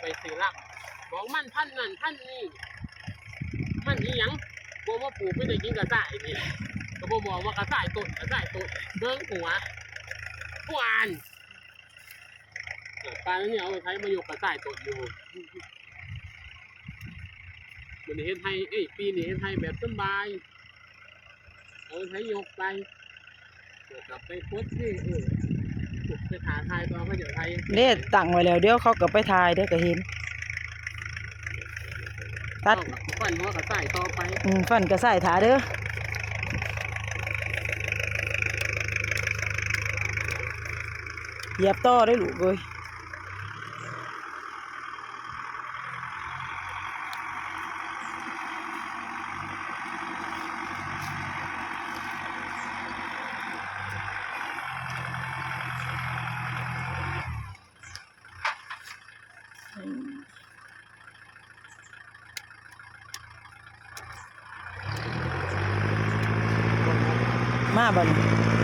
ไปซื้อลำบอกมันพันนั่นพันนี่มันอีหยังบอกว่าปลูกไม่ได้กินกระต่ายนี่ก็บ่บอกว่ากระต่ายต้นกระต่ายต้นเบิ่งหัวผู้อ่านปลาเนี่ยเอาไปใช้มาโยกกระต่ายต้นอยู่มันนี้เฮ็ดให้เอ้ยปีนี้เฮ็ดให้แบบสบายเอาใช้ยกไปกลับไปโพสต์ที่เออ ไปหาทายตอนเขาจะไทยเด้ตั้งไว้แล้วเดี๋ยวเขาก็ไปถ่ายเด้อก็เห็น ตัดฟันหัวกระต่ายต่อไปอืมฟันก็ใส่ถาเด้อเหยียบต่อได้ลูกเอ้ย มาบ่นี่